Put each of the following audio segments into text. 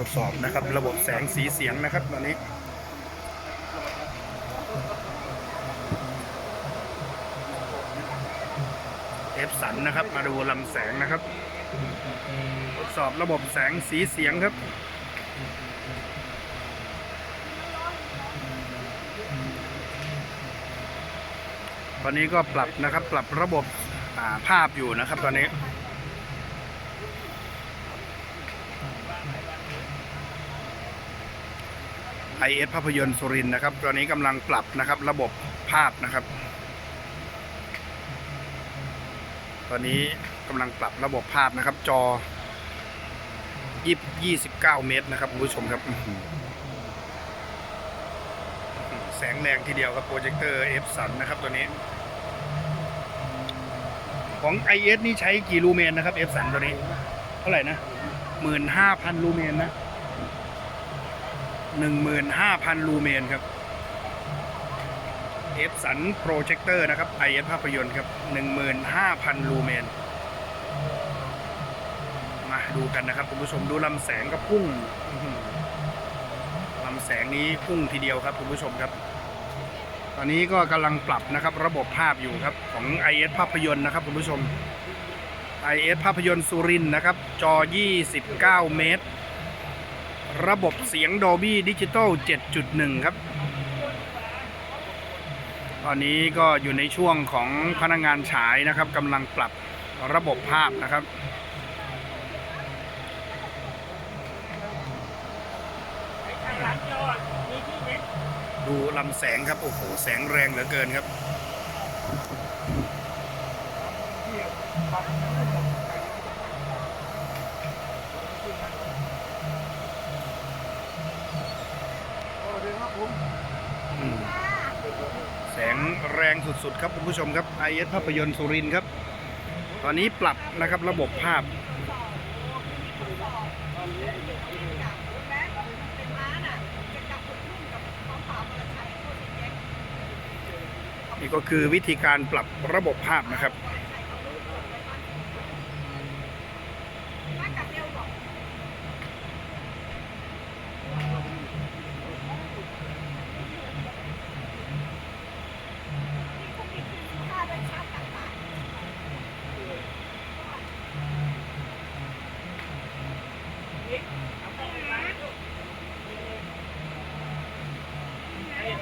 รวจสอบนะครับ ระบบแสงสีเสียงนะครับตอนนี้เอฟสันนะครับ มาดูลำแสงนะครับ ทดสอบระบบแสงสีเสียงครับตอนนี้ก็ปรับนะครับปรับระบบภาพอยู่นะครับตอนนี้ ไอเอสภาพยนตร์สุรินนะครับ ตอนนี้กำลังปรับนะครับ ระบบภาพนะครับ ตอนนี้กำลังปรับระบบภาพนะครับ จอยี่ยี่สิบเก้าเมตรนะครับคุณผู้ชมครับ แสงแรงทีเดียวครับโปรเจคเตอร์เอฟสันนะครับตัวนี้ ของ IS นี่ใช้กี่ลูเมนนะครับ F สันตัวนี้ เท่าไหร่นะหมื่นห้าพันลูเมนนะ หนึ่งหมื่นห้าพันลูเมนครับ F สันโปรเจคเตอร์นะครับ IS ภาพยนตร์ครับหนึ่งหมื่นห้าพันลูเมน มาดูกันนะครับคุณผู้ชมดูลำแสงก็พุ่งลำแสงนี้พุ่งทีเดียวครับคุณผู้ชมครับ ตอนนี้ก็กำลังปรับนะครับระบบภาพอยู่ครับของ IS ภาพยนตร์นะครับคุณผู้ชม IS ภาพยนตร์สุรินนะครับ จอ 29 เมตร ระบบเสียง Dolby Digital 7.1 ครับ ตอนนี้ก็อยู่ในช่วงของพนักงานฉายนะครับกำลังปรับระบบภาพนะครับดูลำแสงครับ โอ้โห แสงแรงเหลือเกินครับ อืมแส งแรงสุดๆครับคุณผู้ชมครับ IS ภาพยนตร์สุรินครับ ตอนนี้ปรับนะครับระบบภาพ นี่ก็คือวิธีการปรับระบบภาพนะครับ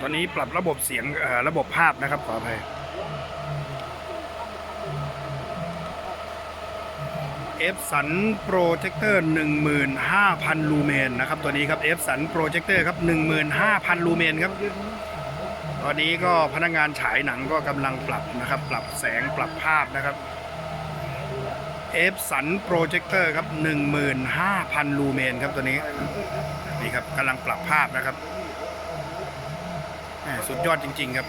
ตอนนี้ปรับระบบเสียงระบบภาพนะครับขออภัย F สันโปรเจคเตอร์15,000 ลูเมนนะครับ ตัวนี้ครับ F สันโปรเจคเตอร์ครับ 15,000 ลูเมนครับ ตอนนี้ก็พนักงานฉายหนังก็กำลังปรับนะครับ ปรับแสงปรับภาพนะครับ F สันโปรเจคเตอร์ครับ 15,000 ลูเมนครับตัวนี้ นี่ครับกำลังปรับภาพนะครับสุดยอดจริง ๆ ครับ